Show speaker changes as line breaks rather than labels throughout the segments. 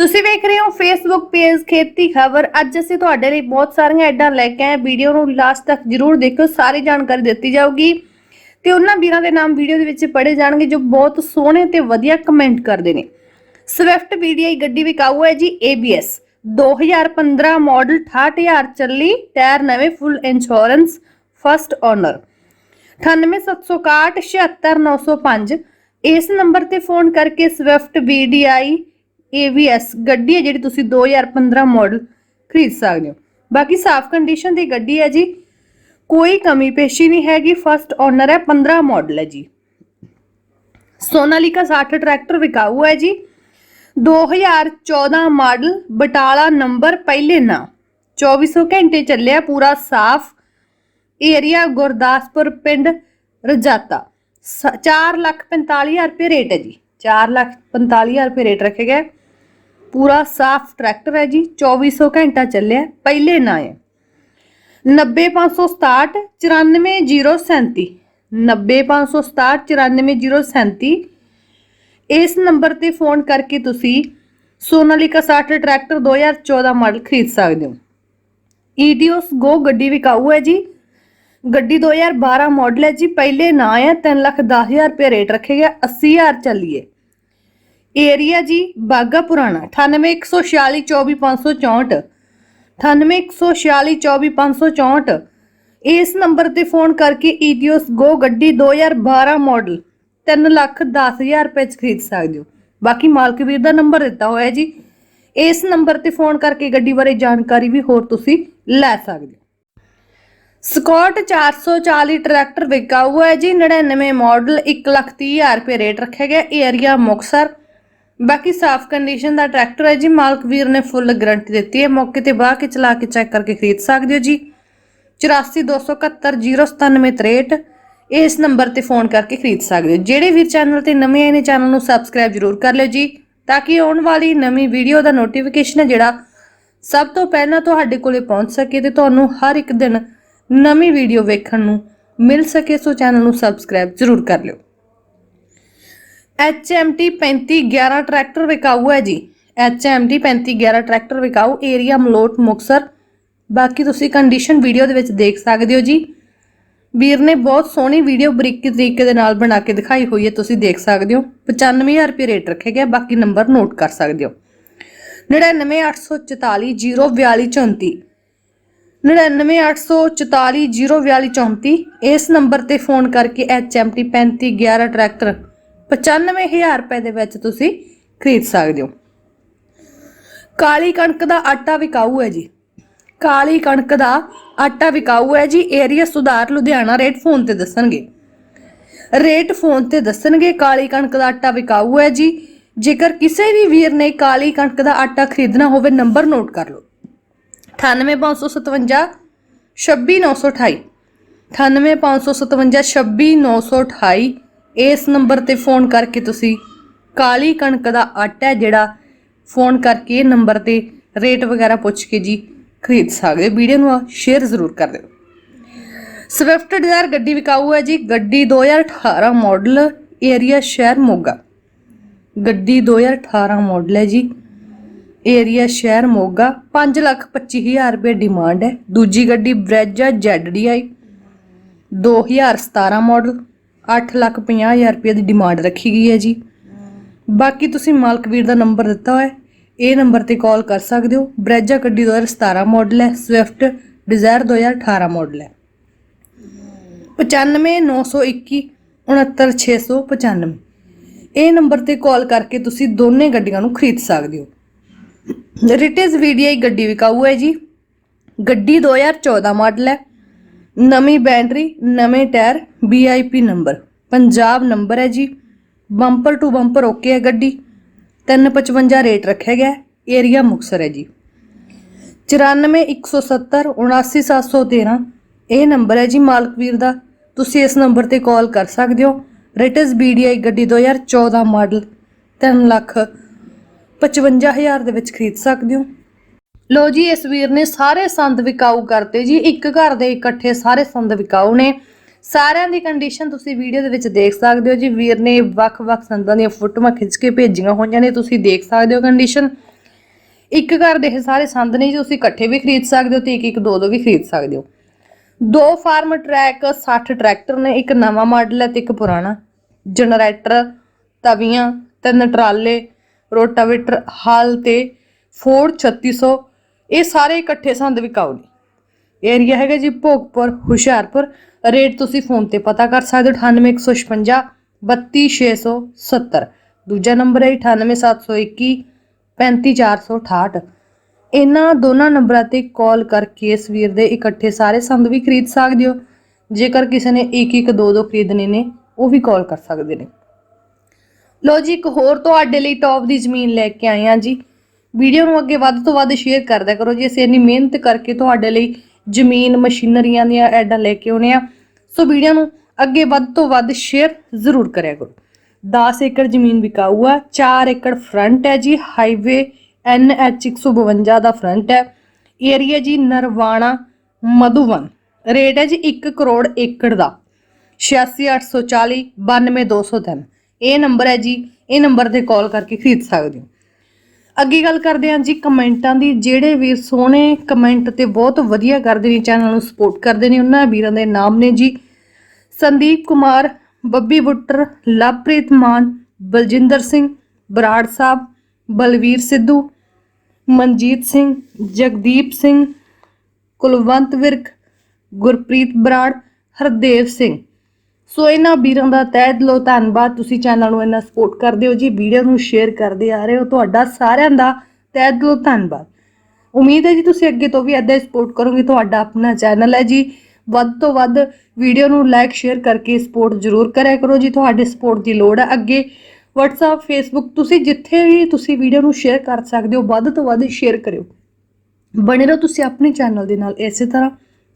ਤੁਸੀਂ ਵੇਖ ਰਹੇ ਹੋ ਫੇਸਬੁੱਕ ਪੇਜ ਖੇਤੀ ਖਬਰ। ਅੱਜ ਅਸੀਂ ਤੁਹਾਡੇ ਲਈ ਬਹੁਤ ਸਾਰੀਆਂ ਐਡਾਂ ਲੈ ਕੇ ਆਏ। ਵੀਡੀਓ ਨੂੰ ਲਾਸਟ ਤੱਕ ਜਰੂਰ ਦੇਖਿਓ, ਸਾਰੀ ਜਾਣਕਾਰੀ ਦਿੱਤੀ ਜਾਊਗੀ। ਤੇ ਉਹਨਾਂ ਵੀਰਾਂ ਦੇ ਨਾਮ ਵੀਡੀਓ ਦੇ ਵਿੱਚ ਪੜੇ ਜਾਣਗੇ, ਜੋ ਬਹੁਤ ਸੋਹਣੇ ਤੇ ਵਧੀਆ ਕਮੈਂਟ ਕਰਦੇ ਨੇ। ਸਵਿਫਟ VDI ਗੱਡੀ ਵਿਕਾਊ ਹੈ ਜੀ ABS 2015 ਮਾਡਲ 68000 ਚੱਲੀ ਟਾਇਰ ਨਵੇਂ ਫੁੱਲ ਇੰਸ਼ੋਰੈਂਸ ਫਸਟ ਓਨਰ 9876 76905 ਇਸ ਨੰਬਰ ਤੇ ਫੋਨ ਕਰਕੇ ਸਵਿਫਟ VDI AVS ਗੱਡੀ ਹੈ ਜਿਹੜੀ ਤੁਸੀਂ 2015 ਮਾਡਲ ਖਰੀਦ ਸਕਦੇ ਹੋ। ਬਾਕੀ ਸਾਫ਼ ਕੰਡੀਸ਼ਨ ਦੀ ਗੱਡੀ ਹੈ ਜੀ। ਕੋਈ ਕਮੀ ਪੇਸ਼ੀ ਨਹੀਂ ਹੈਗੀ। ਫਸਟ ਓਨਰ ਹੈ 15 ਮਾਡਲ ਹੈ ਜੀ। ਸੋਨਾਲੀਕਾ 60 ਟਰੈਕਟਰ ਵਿਕਾਊ ਹੈ ਜੀ। 2014 ਮਾਡਲ ਬਟਾਲਾ ਨੰਬਰ ਪਹਿਲੇ ਨਾ। 2400 ਘੰਟੇ ਚੱਲਿਆ, ਪੂਰਾ ਸਾਫ਼। ਏਰੀਆ ਗੁਰਦਾਸਪੁਰ ਪਿੰਡ ਰਜਾਤਾ। 445000 ਰੁਪਏ ਰੇਟ ਹੈ ਜੀ। 445000 ਰੁਪਏ ਰੇਟ ਰੱਖੇ ਗਏ ਪੂਰਾ ਸਾਫ਼ ਟਰੈਕਟਰ ਹੈ ਜੀ 2400 ਘੰਟਾ ਚੱਲਿਆ, ਪਹਿਲੇ ਨਾ ਹੈ 90567 94037 90567 94037 ਇਸ ਨੰਬਰ ਤੇ ਫੋਨ ਕਰਕੇ ਤੁਸੀਂ ਸੋਨਾਲੀਕਾ 60 ਟਰੈਕਟਰ 2014 ਮਾਡਲ ਖਰੀਦ ਸਕਦੇ ਹੋ। ਈਟੀਓਸ ਗੋ ਗੱਡੀ ਵਿਕਾਊ ਹੈ ਜੀ। ਗੱਡੀ 2012 ਮਾਡਲ ਹੈ ਜੀ, ਪਹਿਲੇ ਨਾ ਹੈ 3 ਲੱਖ 10000 ਰੁਪਏ ਰੇਟ ਰੱਖੇ ਗਿਆ 80000 ਚੱਲੀਏ। ਏਰੀਆ ਜੀ ਬਾਗਾ ਪੁਰਾਣਾ 9814424564 9814424564 ਇਸ ਨੰਬਰ ਤੇ ਫੋਨ ਕਰਕੇ ਈਡੀਓਸ ਗੋ ਗੱਡੀ 2012 ਮਾਡਲ 3 ਲੱਖ 10000 ਰੁਪਏ ਚ ਖਰੀਦ ਸਕਦੇ ਹੋ। ਬਾਕੀ ਮਾਲਕ ਵੀਰ ਦਾ ਨੰਬਰ ਦਿੱਤਾ ਹੋਇਆ ਜੀ। ਇਸ ਨੰਬਰ ਤੇ ਫੋਨ ਕਰਕੇ ਗੱਡੀ ਬਾਰੇ ਜਾਣਕਾਰੀ ਵੀ ਹੋਰ ਤੁਸੀਂ ਲੈ ਸਕਦੇ ਹੋ। ਸਕਾਟ 440 ਟਰੈਕਟਰ ਵਿਕਾਊ ਹੈ ਜੀ 99 ਮਾਡਲ 130000 ਰੁਪਏ ਰੇਟ ਰੱਖਿਆ ਗਿਆ। ਏਰੀਆ ਮੁਕਸਰ ਬਾਕੀ ਸਾਫ਼ ਕੰਡੀਸ਼ਨ ਦਾ ਟਰੈਕਟਰ ਹੈ ਜੀ, ਮਾਲਕ ਵੀਰ ਨੇ ਫੁੱਲ ਗਾਰੰਟੀ ਦਿੱਤੀ ਹੈ। ਮੌਕੇ ਤੇ ਬਾਹ ਕੇ ਚਲਾ ਕੇ ਚੈੱਕ ਕਰਕੇ ਖਰੀਦ ਸਕਦੇ ਹੋ ਜੀ। 8427109763 ਇਸ ਨੰਬਰ ਤੇ ਫੋਨ ਕਰਕੇ ਖਰੀਦ ਸਕਦੇ ਹੋ। ਜਿਹੜੇ ਵੀਰ ਚੈਨਲ ਤੇ ਨਵੇਂ ਆਏ ਨੇ ਚੈਨਲ ਨੂੰ ਸਬਸਕ੍ਰਾਈਬ ਜ਼ਰੂਰ ਕਰ ਲਿਓ ਜੀ, ਤਾਂ ਕਿ ਆਉਣ ਵਾਲੀ ਨਵੀਂ ਵੀਡੀਓ ਦਾ ਨੋਟੀਫਿਕੇਸ਼ਨ ਹੈ ਜਿਹੜਾ ਸਭ ਤੋਂ ਪਹਿਲਾਂ ਤੁਹਾਡੇ ਕੋਲੇ ਪਹੁੰਚ ਸਕੇ ਤੇ ਤੁਹਾਨੂੰ ਹਰ ਇੱਕ ਦਿਨ ਨਵੀਂ ਵੀਡੀਓ ਵੇਖਣ ਨੂੰ ਮਿਲ ਸਕੇ, ਸੋ ਚੈਨਲ ਨੂੰ ਸਬਸਕ੍ਰਾਈਬ ਜ਼ਰੂਰ ਕਰ ਲਿਓ। HMT 3511 ਟਰੈਕਟਰ ਵਿਕਾਊ ਹੈ ਜੀ। HMT 3511 ਟਰੈਕਟਰ ਵਿਕਾਊ ਏਰੀਆ ਮਲੋਟ, ਮੁਕਸਰ। ਬਾਕੀ ਤੁਸੀਂ ਕੰਡੀਸ਼ਨ ਵੀਡੀਓ ਦੇ ਵਿੱਚ ਦੇਖ ਸਕਦੇ ਹੋ ਜੀ। ਵੀਰ ਨੇ ਬਹੁਤ ਸੋਹਣੀ ਵੀਡੀਓ ਬਰੀਕੀ ਤਰੀਕੇ ਦੇ ਨਾਲ ਬਣਾ ਕੇ ਦਿਖਾਈ ਹੋਈ ਹੈ, ਤੁਸੀਂ ਦੇਖ ਸਕਦੇ ਹੋ। 95000 ਰੁਪਏ ਰੇਟ ਰੱਖਿਆ ਗਿਆ ਬਾਕੀ ਨੰਬਰ ਨੋਟ ਕਰ ਸਕਦੇ ਹੋ। 9984404234 9984404234 ਇਸ ਨੰਬਰ ਤੇ ਫੋਨ ਕਰਕੇ HMT 3511 ਟਰੈਕਟਰ 95000 ਰੁਪਏ ਦੇ ਵਿੱਚ ਤੁਸੀਂ ਖਰੀਦ ਸਕਦੇ ਹੋ। ਕਾਲੀ ਕਣਕ ਦਾ ਆਟਾ ਵਿਕਾਊ ਹੈ ਜੀ। ਕਾਲੀ ਕਣਕ ਦਾ ਆਟਾ ਵਿਕਾਊ ਹੈ ਜੀ ਏਰੀਆ ਸੁਧਾਰ ਲੁਧਿਆਣਾ ਰੇਟ ਫੋਨ ਤੇ ਦੱਸਣਗੇ। ਰੇਟ ਫੋਨ ਤੇ ਦੱਸਣਗੇ, ਕਾਲੀ ਕਣਕ ਦਾ ਆਟਾ ਵਿਕਾਊ ਹੈ ਜੀ। ਜੇਕਰ ਕਿਸੇ ਵੀ ਵੀਰ ਨੇ ਕਾਲੀ ਕਣਕ ਦਾ ਆਟਾ ਖਰੀਦਣਾ ਹੋਵੇ, ਨੰਬਰ ਨੋਟ ਕਰ ਲਓ। 98557 26928 98557 26928 ਇਸ ਨੰਬਰ ਤੇ ਫੋਨ ਕਰਕੇ ਤੁਸੀਂ ਕਾਲੀ ਕਣਕ ਦਾ ਆਟਾ ਹੈ ਜਿਹੜਾ ਫੋਨ ਕਰਕੇ ਇਹ ਨੰਬਰ ਤੇ ਰੇਟ ਵਗੈਰਾ ਪੁੱਛ ਕੇ ਜੀ ਖਰੀਦ ਸਕਦੇ ਵੀਡੀਓ ਨੂੰ ਸ਼ੇਅਰ ਜ਼ਰੂਰ ਕਰ ਦਿਓ। ਸਵਿਫਟ ਡਿਜ਼ਾਇਰ ਗੱਡੀ ਵਿਕਾਊ ਹੈ ਜੀ। ਗੱਡੀ 2018 ਮਾਡਲ ਏਰੀਆ ਸ਼ਹਿਰ ਮੋਗਾ। ਗੱਡੀ 2018 ਮਾਡਲ ਹੈ ਜੀ। ਏਰੀਆ ਸ਼ਹਿਰ ਮੋਗਾ। 525000 ਰੁਪਏ ਡਿਮਾਂਡ ਹੈ। ਦੂਜੀ ਗੱਡੀ ਬ੍ਰੈਜਾ ZDI 2017 ਮਾਡਲ 850000 ਰੁਪਏ ਦੀ ਡਿਮਾਂਡ ਰੱਖੀ ਗਈ ਹੈ ਜੀ। ਬਾਕੀ ਤੁਸੀਂ ਮਾਲਕ ਵੀਰ ਦਾ ਨੰਬਰ ਦਿੱਤਾ ਹੋਇਆ ਇਹ ਨੰਬਰ ਤੇ ਕਾਲ ਕਰ ਸਕਦੇ ਹੋ। ਬ੍ਰੈਜਾ ਗੱਡੀ 2017 ਮਾਡਲ ਹੈ ਸਵਿਫਟ ਡਿਜ਼ਾਇਰ 2018 ਮਾਡਲ ਹੈ। 95921 69695 ਇਹ ਨੰਬਰ ਤੇ ਕਾਲ ਕਰਕੇ ਤੁਸੀਂ ਦੋਨੇ ਗੱਡੀਆਂ ਨੂੰ ਖਰੀਦ ਸਕਦੇ ਹੋ। ਰਿਟਿਸ VDI ਗੱਡੀ ਵਿਕਾਊ ਹੈ ਜੀ। ਗੱਡੀ 2014 ਮਾਡਲ ਹੈ ਨਵੀਂ ਬੈਟਰੀ, ਨਵੇਂ tyre VIP number. Punjab number ਹੈ ਜੀ। ਬੰਪਰ ਟੂ ਬੰਪਰ ਓਕੇ ਹੈ ਗੱਡੀ। 355 ਰੇਟ ਰੱਖਿਆ ਗਿਆ ਏਰੀਆ ਮੁਕਸਰ ਹੈ ਜੀ। 94170 79713 ਇਹ ਨੰਬਰ ਹੈ ਜੀ ਮਾਲਕਵੀਰ ਦਾ। ਤੁਸੀਂ ਇਸ ਨੰਬਰ ਤੇ ਕਾਲ ਕਰ ਸਕਦੇ ਹੋ। ਰੇਟਸ BDI ਗੱਡੀ 2014 ਮਾਡਲ 3 ਲੱਖ 55000 ਦੇ ਵਿੱਚ ਖਰੀਦ ਸਕਦੇ ਹੋ। ਲੋ ਜੀ, ਇਸ ਵੀਰ ਨੇ ਸਾਰੇ ਸੰਦ ਵਿਕਾਊ ਕਰਤੇ ਜੀ। ਇੱਕ ਘਰ ਦੇ ਇਕੱਠੇ ਸਾਰੇ ਸੰਦ ਵਿਕਾਊ ਨੇ। ਸਾਰਿਆਂ ਦੀ ਕੰਡੀਸ਼ਨ ਤੁਸੀਂ ਵੀਡੀਓ ਦੇ ਵਿੱਚ ਦੇਖ ਸਕਦੇ ਹੋ ਜੀ। ਵੀਰ ਨੇ ਵੱਖ-ਵੱਖ ਸੰਦਾਂ ਦੀਆਂ ਫੋਟੋਆਂ ਖਿੱਚ ਕੇ ਭੇਜੀਆਂ ਹੋਈਆਂ ਨੇ, ਤੁਸੀਂ ਦੇਖ ਸਕਦੇ ਹੋ ਕੰਡੀਸ਼ਨ ਇੱਕ ਘਰ ਦੇ ਇਹ ਸਾਰੇ ਸੰਦ ਨੇ ਜੀ, ਤੁਸੀਂ ਇਕੱਠੇ ਵੀ ਖਰੀਦ ਸਕਦੇ ਹੋ ਤੇ ਇੱਕ ਇੱਕ ਦੋ ਦੋ ਵੀ ਖਰੀਦ ਸਕਦੇ ਹੋ। ਦੋ ਫਾਰਮ ਟਰੈਕ 60 ਟਰੈਕਟਰ ਨੇ, ਇੱਕ ਨਵਾਂ ਮਾਡਲ ਹੈ ਤੇ ਇੱਕ ਪੁਰਾਣਾ। ਜਨਰੇਟਰ ਤਵੀਆਂ, ਤਿੰਨ ਟਰਾਲੇ, ਰੋਟਾਵੇਟਰ, ਹਲ ਤੇ ਫੋਰਡ 3600 ਇਹ ਸਾਰੇ ਇਕੱਠੇ ਸੰਦ ਵਿਕਾਊ ਨੇ। ਏਰੀਆ ਹੈਗਾ ਜੀ ਭੋਗਪੁਰ, ਹੁਸ਼ਿਆਰਪੁਰ। ਰੇਟ ਤੁਸੀਂ ਫੋਨ ਤੇ ਪਤਾ ਕਰ ਸਕਦੇ ਹੋ 98156 32670 ਦੂਜਾ ਨੰਬਰ ਹੈ 98721 35468 ਇਹਨਾਂ ਦੋਨਾਂ ਨੰਬਰਾਂ ਤੇ ਕਾਲ ਕਰਕੇ ਇਸ ਵੀਰ ਦੇ ਇਕੱਠੇ ਸਾਰੇ ਸੰਦ ਵੀ ਖਰੀਦ ਸਕਦੇ ਹੋ। ਜੇਕਰ ਕਿਸੇ ਨੇ ਇੱਕ ਇੱਕ ਦੋ ਦੋ ਖਰੀਦਣੇ ਨੇ, ਉਹ ਵੀ ਕਾਲ ਕਰ ਸਕਦੇ ਨੇ। ਲੋ ਜੀ, ਇੱਕ ਹੋਰ ਤੁਹਾਡੇ ਲਈ ਟੌਪ ਦੀ ਜ਼ਮੀਨ ਲੈ ਕੇ ਆਏ ਹਾਂ ਜੀ। ਵੀਡੀਓ ਨੂੰ ਅੱਗੇ ਵੱਧ ਤੋਂ ਵੱਧ ਸ਼ੇਅਰ ਕਰਦਿਆ ਕਰੋ ਜੀ। ਅਸੀਂ ਇੰਨੀ ਮਿਹਨਤ ਕਰਕੇ ਤੁਹਾਡੇ ਲਈ ਜ਼ਮੀਨ, ਮਸ਼ੀਨਰੀਆਂ ਦੀਆਂ ਐਡਾਂ ਲੈ ਕੇ ਆਉਣੇ ਆ। ਸੋ ਵੀਡੀਓ ਨੂੰ ਅੱਗੇ ਵੱਧ ਤੋਂ ਵੱਧ ਸ਼ੇਅਰ ਜ਼ਰੂਰ ਕਰਿਆ ਕਰੋ। 10 ਏਕੜ ਜ਼ਮੀਨ ਵਿਕਾਊ ਆ 4 ਏਕੜ ਫਰੰਟ ਹੈ ਜੀ। ਹਾਈਵੇ NH 152 ਦਾ ਫਰੰਟ ਹੈ। ਏਰੀਆ ਜੀ ਨਰਵਾਣਾ ਮਧੂਵਨ ਰੇਟ ਹੈ ਜੀ 1 ਕਰੋੜ ਏਕੜ ਦਾ। 86840 92203 ਇਹ ਨੰਬਰ ਹੈ ਜੀ। ਇਹ ਨੰਬਰ ਤੇ ਕਾਲ ਕਰਕੇ ਖਰੀਦ ਸਕਦੇ ਹੋ। ਅੱਗੇ ਗੱਲ ਕਰਦੇ ਹਾਂ ਜੀ ਕਮੈਂਟਾਂ ਦੀ, ਜਿਹੜੇ ਵੀਰ ਸੋਹਣੇ ਕਮੈਂਟ ਤੇ ਬਹੁਤ ਵਧੀਆ ਕਰਦੇ ਨੇ, ਚੈਨਲ ਨੂੰ ਸਪੋਰਟ ਕਰਦੇ ਨੇ, ਉਹਨਾਂ ਵੀਰਾਂ ਦੇ ਨਾਮ ਨੇ ਜੀ। ਸੰਦੀਪ ਕੁਮਾਰ, ਬੱਬੀ ਬੁੱਟਰ, ਲਵਪ੍ਰੀਤ ਮਾਨ, ਬਲਜਿੰਦਰ ਸਿੰਘ, ਬਰਾੜ ਸਾਹਿਬ, ਬਲਵੀਰ ਸਿੱਧੂ, ਮਨਜੀਤ ਸਿੰਘ, ਜਗਦੀਪ ਸਿੰਘ, ਕੁਲਵੰਤ ਵਿਰਕ, ਗੁਰਪ੍ਰੀਤ ਬਰਾੜ, ਹਰਦੇਵ ਸਿੰਘ। ਸੋ ਇਹਨਾਂ ਵੀਰਾਂ ਦਾ ਤਹਿ ਦਿਲੋਂ ਧੰਨਵਾਦ। ਤੁਸੀਂ ਚੈਨਲ ਨੂੰ ਇੰਨਾ ਸਪੋਰਟ ਕਰਦੇ ਹੋ ਜੀ, ਵੀਡੀਓ ਨੂੰ ਸ਼ੇਅਰ ਕਰਦੇ ਆ ਰਹੇ ਹੋ, ਤੁਹਾਡਾ ਸਾਰਿਆਂ ਦਾ ਤਹਿ ਦਿਲੋਂ ਧੰਨਵਾਦ। ਉਮੀਦ ਹੈ ਜੀ ਤੁਸੀਂ ਅੱਗੇ ਤੋਂ ਵੀ ਏਦਾਂ ਹੀ ਸਪੋਰਟ ਕਰੋਗੇ, ਤੁਹਾਡਾ ਆਪਣਾ ਚੈਨਲ ਹੈ ਜੀ। ਵੱਧ ਤੋਂ ਵੱਧ ਵੀਡੀਓ ਨੂੰ ਲਾਈਕ ਸ਼ੇਅਰ ਕਰਕੇ ਸਪੋਰਟ ਜ਼ਰੂਰ ਕਰਿਆ ਕਰੋ ਜੀ, ਤੁਹਾਡੇ ਸਪੋਰਟ ਦੀ ਲੋੜ ਹੈ ਅੱਗੇ। WhatsApp, Facebook, ਤੁਸੀਂ ਜਿੱਥੇ ਵੀ ਤੁਸੀਂ ਵੀਡੀਓ ਨੂੰ ਸ਼ੇਅਰ ਕਰ ਸਕਦੇ ਹੋ, ਵੱਧ ਤੋਂ ਵੱਧ ਸ਼ੇਅਰ ਕਰਿਓ। ਬਣੇ ਰਹੋ ਤੁਸੀਂ ਆਪਣੇ ਚੈਨਲ ਦੇ ਨਾਲ ਇਸੇ ਤਰ੍ਹਾਂ।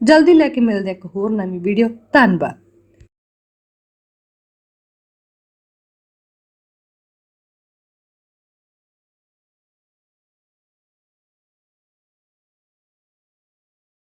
ਜਲਦੀ ਲੈ ਕੇ ਮਿਲਦੇ ਇੱਕ ਹੋਰ ਨਵੀਂ ਵੀਡੀਓ। ਧੰਨਵਾਦ।